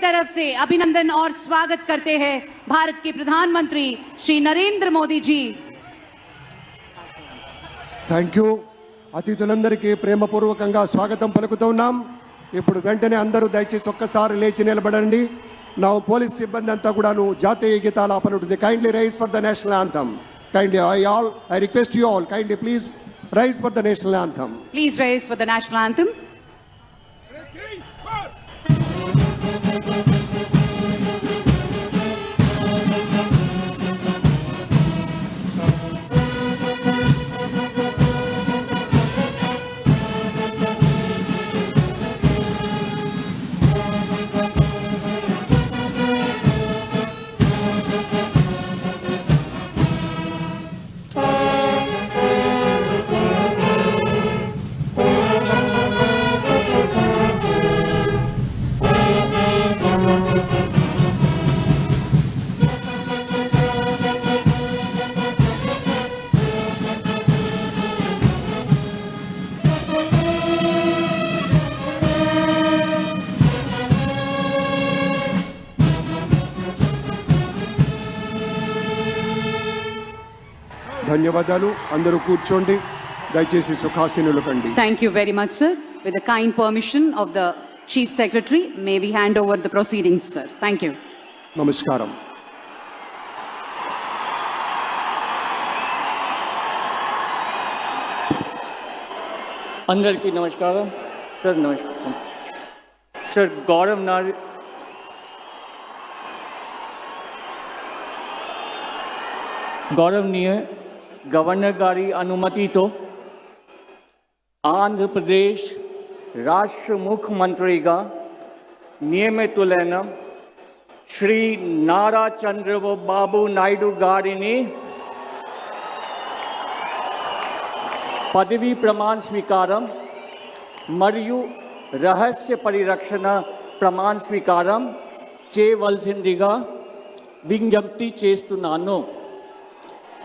तरफ से अभिनंदन और स्वागत करते हैं भारत के प्रधानमंत्री श्री नरेंद्र मोदी जी థ్యాంక్ యూ అతిథులందరికీ ప్రేమపూర్వకంగా స్వాగతం పలుకుతున్నాం ఇప్పుడు వెంటనే అందరూ దయచేసి ఒక్కసారి లేచి నిలబడండి నా పోలీస్ సిబ్బంది అంతా కూడాను జాతీయ గీతాలు ఆపనుంటుంది kindly rise for the national anthem kindly I all I request you all kindly please rise for the national anthem Please rise for the Thank you. ధన్యవాదాలు. అందరూ కూర్చోండి. దయచేసి సుఖాసీనులకండి thank you very much sir with kind permission of the chief secretary may we hand over the proceedings sir thank you నమస్కారం. అందరికీ నమస్కారం. Sir నమస్కారం. Sir Gaurav నారి గౌరవనీయ governor గారి అనుమతితో ఆంధ్రప్రదేశ్ రాష్ట్ర ముఖ్యమంత్రిగా నియమితులైన శ్రీ నారా చంద్రబాబు నాయుడు గారిని పదవీ ప్రమాణ స్వీకారం మరియు రహస్య పరిరక్షణ ప్రమాణ స్వీకారం చేయవలసిందిగా విజ్ఞప్తి చేస్తున్నాను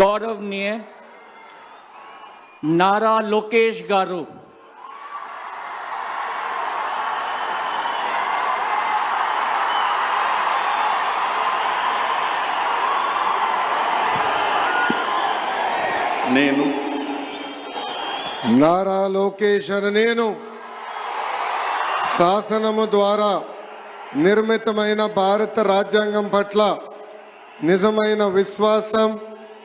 గౌరవనీయ నారా లోకేష్ గారు నేను నారా లోకేష్ అని నేను శాసనము ద్వారా నిర్మితమైన భారత రాజ్యాంగం పట్ల నిజమైన విశ్వాసం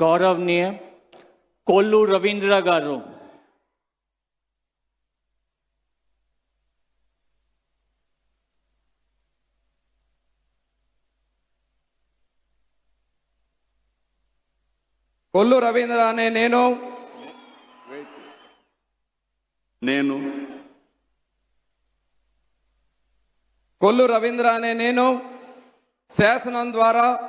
గౌరవనీయ కొల్లు రవీంద్ర గారు. కొల్లు రవీంద్ర అనే నేను. నేను. కొల్లు రవీంద్ర అనే నేను. శాసనం ద్వారా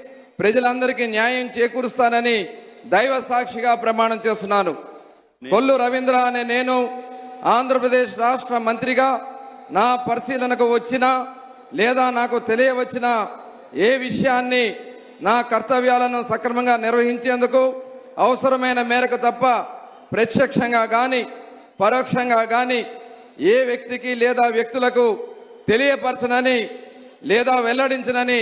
ప్రజలందరికీ న్యాయం చేకూరుస్తానని దైవ సాక్షిగా ప్రమాణం చేస్తున్నాను. కొల్లు రవీంద్ర అనే నేను ఆంధ్రప్రదేశ్ రాష్ట్ర మంత్రిగా నా పరిశీలనకు వచ్చిన లేదా నాకు తెలియవచ్చిన ఏ విషయాన్ని నా కర్తవ్యాలను సక్రమంగా నిర్వహించేందుకు అవసరమైన మేరకు తప్ప ప్రత్యక్షంగా కానీ పరోక్షంగా కానీ ఏ వ్యక్తికి లేదా వ్యక్తులకు తెలియపరచనని లేదా వెల్లడించనని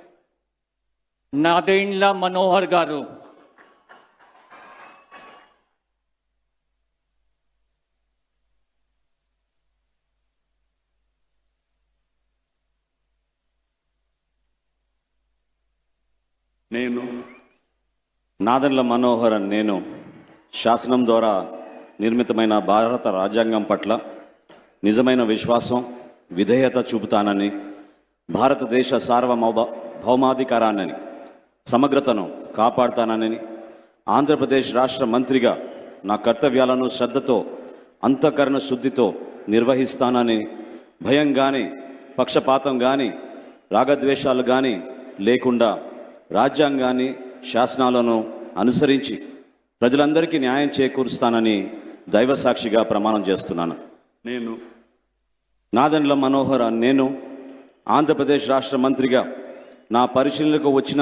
నాదేండ్ల మనోహర్ గారు? నేను నాదెండ్ల మనోహర్ అని నేను శాసనం ద్వారా నిర్మితమైన భారత రాజ్యాంగం పట్ల నిజమైన విశ్వాసం విధేయత చూపుతానని భారతదేశ సార్వభౌమ భౌమాధికారాన్ని సమగ్రతను కాపాడుతానని ఆంధ్రప్రదేశ్ రాష్ట్ర మంత్రిగా నా కర్తవ్యాలను శ్రద్ధతో అంతఃకరణ శుద్ధితో నిర్వహిస్తానని భయం కానీ పక్షపాతం కానీ రాగద్వేషాలు కానీ లేకుండా రాజ్యాంగాన్ని శాసనాలను అనుసరించి ప్రజలందరికీ న్యాయం చేకూరుస్తానని దైవ సాక్షిగా ప్రమాణం చేస్తున్నాను. నేను నాదెండ్ల మనోహర్ నేను ఆంధ్రప్రదేశ్ రాష్ట్ర మంత్రిగా నా పరిశీలనకు వచ్చిన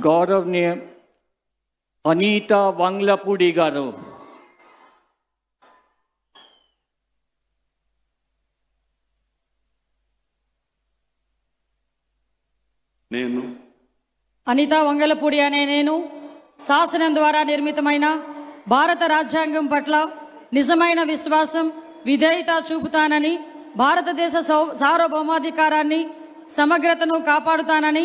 గౌరవనీయ అనీత వంగ్లపూడి గారు నేను అనిత వంగలపూడి అనే నేను శాసనం ద్వారా నిర్మితమైన భారత రాజ్యాంగం పట్ల నిజమైన విశ్వాసం విధేయత చూపుతానని భారతదేశ సౌ- సార్వభౌమాధికారాన్ని సమగ్రతను కాపాడుతానని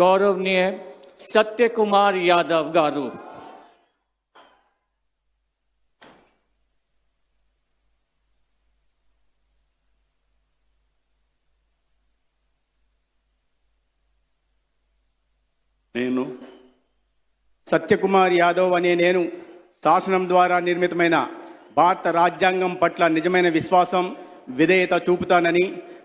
గౌరవనీయ సత్యకుమార్ యాదవ్ గారు. నేను సత్యకుమార్ యాదవ్ అనే నేను శాసనం ద్వారా నిర్మితమైన భారత రాజ్యాంగం పట్ల నిజమైన విశ్వాసం విధేయత చూపుతానని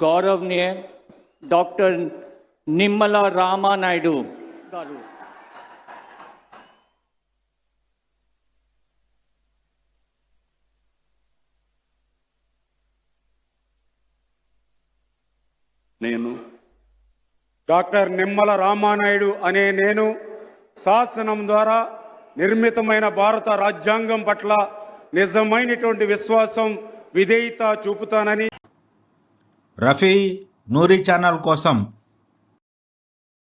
గౌరవనీయ డాక్టర్ నిమ్మల రామానాయుడు గారు. నేను డాక్టర్ నిమ్మల రామానాయుడు అనే నేను శాసనం ద్వారా నిర్మితమైన భారత రాజ్యాంగం పట్ల నిజమైనటువంటి విశ్వాసం విధేయత చూపుతానని రఫీ నూరి ఛానల్ కోసం